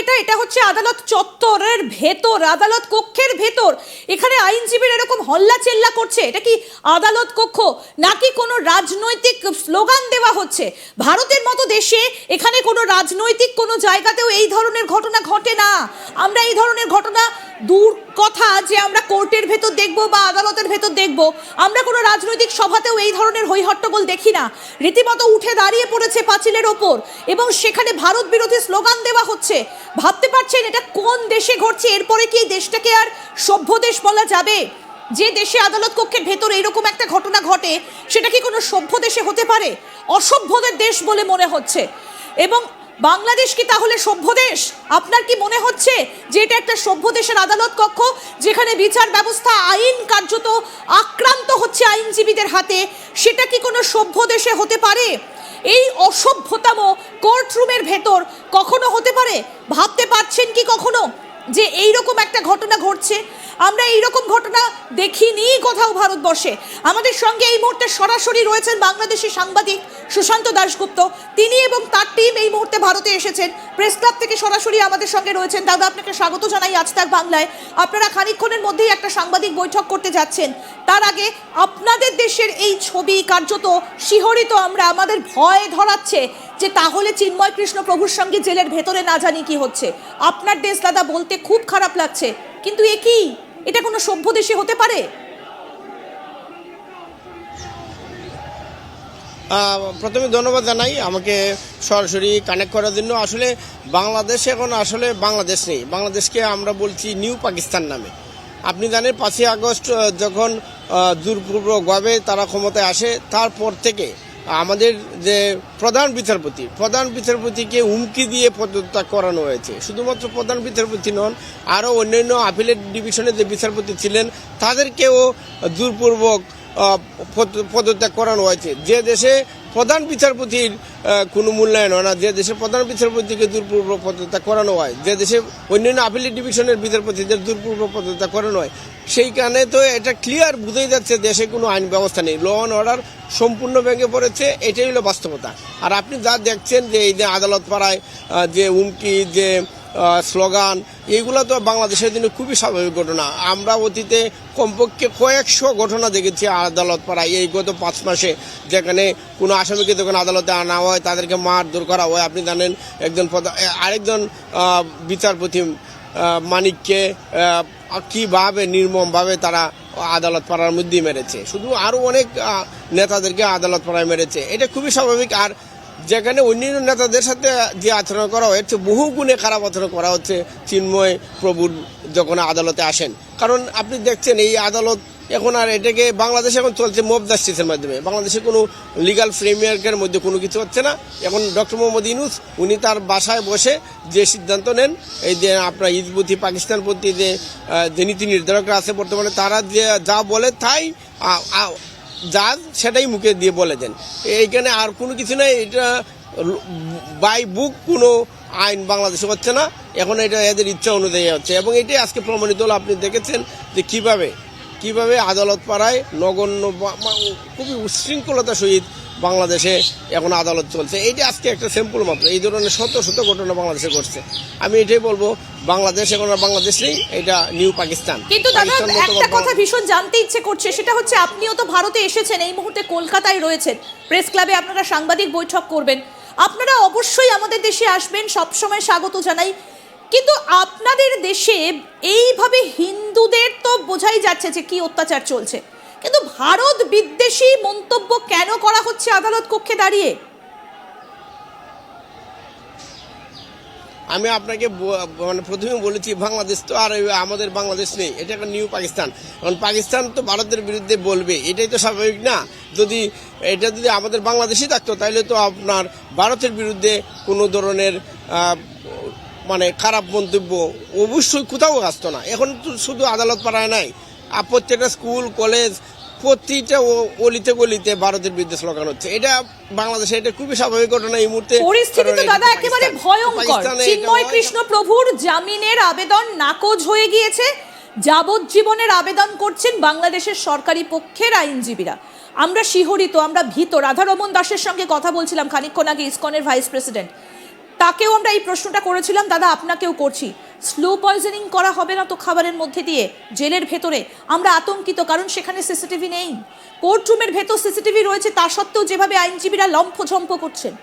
এটা এটা হচ্ছে আদালত চত্বরের ভেতর, আদালত কক্ষের ভেতর। এখানে আইনজীবীর এরকম হল্লা চেল্লা করছে। এটা কি আদালত কক্ষ? নাকি কোনো রাজনৈতিক স্লোগান দেওয়া হচ্ছে? ভারতের মতো দেশে এখানে কোনো রাজনৈতিক কোনো জায়গাতেও এই ধরনের ঘটনা ঘটে না। আমরা এই ধরনের ঘটনা দূর কথা যে আমরা কোর্টের ভেতর দেখব বা আদালতের ভেতর দেখব, আমরা কোনো রাজনৈতিক সভাতেও এই ধরনের হৈহট্টগোল দেখি না। রীতিমতো উঠে দাঁড়িয়ে পড়েছে পাঁচিলের ওপর এবং সেখানে ভারত বিরোধী স্লোগান দেওয়া হচ্ছে। ভাবতে পারছেন এটা কোন দেশে ঘটছে? এরপরে কি এই দেশটাকে আর সভ্য দেশ বলা যাবে? যে দেশে আদালত কক্ষের ভেতর এরকম একটা ঘটনা ঘটে, সেটা কি কোনো সভ্য দেশে হতে পারে? অসভ্যদের দেশ বলে মনে হচ্ছে। এবং বাংলাদেশ কি তাহলে সভ্য দেশ? আপনার কি মনে হচ্ছে যে এটা একটা সভ্য দেশের আদালত কক্ষ, যেখানে বিচার ব্যবস্থা আইন কার্যত আক্রান্ত হচ্ছে আইনজীবীদের হাতে? সেটা কি কোনো সভ্য দেশে হতে পারে? এই অসভ্যতম কোর্টরুমের ভেতর কখনো হতে পারে? ভাবতে পারছেন কি কখনো? যে এই রকম একটা ঘটনা ঘটছে, আমরা এই রকম ঘটনা দেখিনি কোথাও ভারতবর্ষে। আমাদের সঙ্গে এই মুহূর্তে সরাসরি রয়েছেন বাংলাদেশি সাংবাদিক সুশান্ত দাশগুপ্ত। তিনি এবং তার টিম এই মুহূর্তে ভারতে এসেছেন। প্রেস ক্লাব থেকে সরাসরি আমাদের সঙ্গে রয়েছেন। দাদা, আপনাকে স্বাগত জানাই আজ তাক বাংলায়। আপনারা খানিকক্ষণের মধ্যেই একটা সাংবাদিক বৈঠক করতে যাচ্ছেন। তার আগে আপনাদের দেশের এই ছবি কার্যত শিহরিত, আমরা আমাদের ভয় ধরাচ্ছে। যে তাহলে চিন্ময় কৃষ্ণ প্রভুর সঙ্গে জেলের ভেতরে না জানি কি হচ্ছে। আপনার দেশ দাদা বলতে খুব খারাপ লাগছে। কিন্তু এ কি? এটা কোনো সভ্য দেশে হতে পারে? প্রথমে ধন্যবাদ জানাই আমাকে সরাসরি কানেক্ট করার জন্য। আসলে বাংলাদেশ এখন আসলে বাংলাদেশ নেই। বাংলাদেশকে আমরা বলছি নিউ পাকিস্তান নামে। আপনি জানেন পাঁচই আগস্ট যখন আহ, গবে তারা ক্ষমতায় আসে তারপর থেকে আমাদের যে প্রধান বিচারপতি, প্রধান বিচারপতিকে হুমকি দিয়ে পদত্যাগ করানো হয়েছে। শুধুমাত্র প্রধান বিচারপতি নন, আরও অন্যান্য আপিলেট ডিভিশনে যে বিচারপতি ছিলেন, তাদেরকেও জোরপূর্বক পদত্যাগ করানো হয়েছে। যে দেশে প্রধান বিচারপতির কোনো মূল্যায়ন হয় না, যে দেশে প্রধান বিচারপতিকে দূরপূর্ব পদত্যাগ করানো হয়, যে দেশে অন্যান্য আপিলেট ডিভিশনের বিচারপতিদের দূরপূর্ব পদত্যাগ করানো হয় সেইখানে তো এটা ক্লিয়ার বুঝেই যাচ্ছে দেশে কোনো আইন ব্যবস্থা নেই। ল অ্যান্ড অর্ডার সম্পূর্ণ ভেঙে পড়েছে, এটাই হলো বাস্তবতা। আর আপনি যা দেখছেন যে এই যে আদালত পাড়ায় যে হুমকি, যে স্লোগান এইগুলো তো বাংলাদেশের জন্য খুবই স্বাভাবিক ঘটনা। আমরা অতীতে কমপক্ষে কয়েকশো ঘটনা দেখেছি আদালত পাড়ায়। এই গত পাঁচ মাসে যেখানে কোনো আসামিকে যখন আদালতে আনা হয়, তাদেরকে মারধর করা হয়। আপনি জানেন, একজন আরেকজন বিচারপতি মানিককে কীভাবে নির্মমভাবে তারা আদালত পাড়ার মধ্যেই মেরেছে। শুধু আরও অনেক নেতাদেরকে আদালত পাড়ায় মেরেছে। এটা খুবই স্বাভাবিক। আর যেখানে অন্যান্য নেতাদের সাথে যে আচরণ করা হচ্ছে বহু গুণে খারাপ আচরণ করা হচ্ছে চিন্ময় প্রভুর যখন আদালতে আসেন। কারণ আপনি দেখছেন, এই আদালত এখন আর এটাকে, বাংলাদেশে এখন চলছে মব মাধ্যমে। বাংলাদেশে কোনো লিগাল ফ্রেমওয়ার্কের মধ্যে কোনো কিছু হচ্ছে না। এখন ডক্টর মোহাম্মদ ইনুস উনি তার বাসায় বসে যে সিদ্ধান্ত নেন, এই যে আপনার ইজবুতি পাকিস্তান প্রতি যে নীতি নির্ধারকরা আছে বর্তমানে, তারা যে যা বলে তাই যা সেটাই মুখে দিয়ে বলে দেন। এইখানে আর কোনো কিছু নেই, এটা বাই বুক কোনো আইন বাংলাদেশে হচ্ছে না। এখন এটা এদের ইচ্ছা অনুযায়ী হচ্ছে। এবং এটাই আজকে প্রমাণিত হলো, আপনি দেখেছেন যে কীভাবে কীভাবে আদালত পাড়ায় নগণ্য খুবই উশৃঙ্খলতা সহিত বাংলাদেশে এখন আদালত চলছে। এইটা আজকে একটা স্যাম্পল মাত্র। এই ধরনের শত শত ঘটনা বাংলাদেশে ঘটছে। আমি এটাই বলব বাংলাদেশ এখন বাংলাদেশ নেই এটা নিউ পাকিস্তান কিন্তু দাদা একটা কথা ভীষণ জানতে ইচ্ছে করছে সেটা হচ্ছে আপনিও তো ভারতে এসেছেন এই মুহূর্তে কলকাতায় রয়েছেন। প্রেস ক্লাবে আপনারা সাংবাদিক বৈঠক করবেন। আপনারা অবশ্যই আমাদের দেশে আসবেন সবসময় স্বাগত জানাই। কিন্তু আপনাদের দেশে এইভাবে হিন্দুদের তো বোঝাই যাচ্ছে যে কি অত্যাচার চলছে। কিন্তু ভারত বিদ্বেষী মন্তব্য কেন করা হচ্ছে আদালত কক্ষে দাঁড়িয়ে? আমি আপনাকে মানে প্রথমে বলেছি, বাংলাদেশ তো আর আমাদের বাংলাদেশ নেই, এটা একটা নিউ পাকিস্তান। কারণ পাকিস্তান তো ভারতের বিরুদ্ধে বলবে, এটাই তো স্বাভাবিক না। যদি এটা যদি আমাদের বাংলাদেশই থাকতো তাহলে তো আপনার ভারতের বিরুদ্ধে কোনো ধরনের মানে খারাপ মন্তব্য অবশ্যই কোথাও আসতো না। এখন তো শুধু আদালত পাড়ায় নাই প্রত্যেকটা স্কুল কলেজ প্রতিটা অলিতে গলিতে ভারতের বিরুদ্ধে স্লোগান হচ্ছে। এটা বাংলাদেশে এটা খুবই স্বাভাবিক ঘটনা এই মুহূর্তে। পরিস্থিতি তো দাদা একেবারে ভয়ঙ্কর। চিন্ময় কৃষ্ণ প্রভুর জামিনের আবেদন নাকচ হয়ে গিয়েছে। যাবজ্জীবনের আবেদন করছেন বাংলাদেশের সরকারি পক্ষের আইনজীবীরা। আমরা শিহরিত আমরা ভীত। রাধারমন দাসের সঙ্গে কথা বলছিলাম খানিকক্ষণ আগে ইসকনের ভাইস প্রেসিডেন্ট। তাকেও আমরা এই প্রশ্নটা করেছিলাম দাদা আপনাকেও করছি। স্লো পয়জনিং করা হবে না তো খাবারের মধ্যে দিয়ে, জেলের ভেতরে। আমরা আতঙ্কিত, কারণ সেখানে সিসিটিভি নেই। কোর্টরুমের ভেতর সিসিটিভি রয়েছে, তা সত্ত্বেও যেভাবে আইনজীবীরা লম্ফঝম্প করছেন।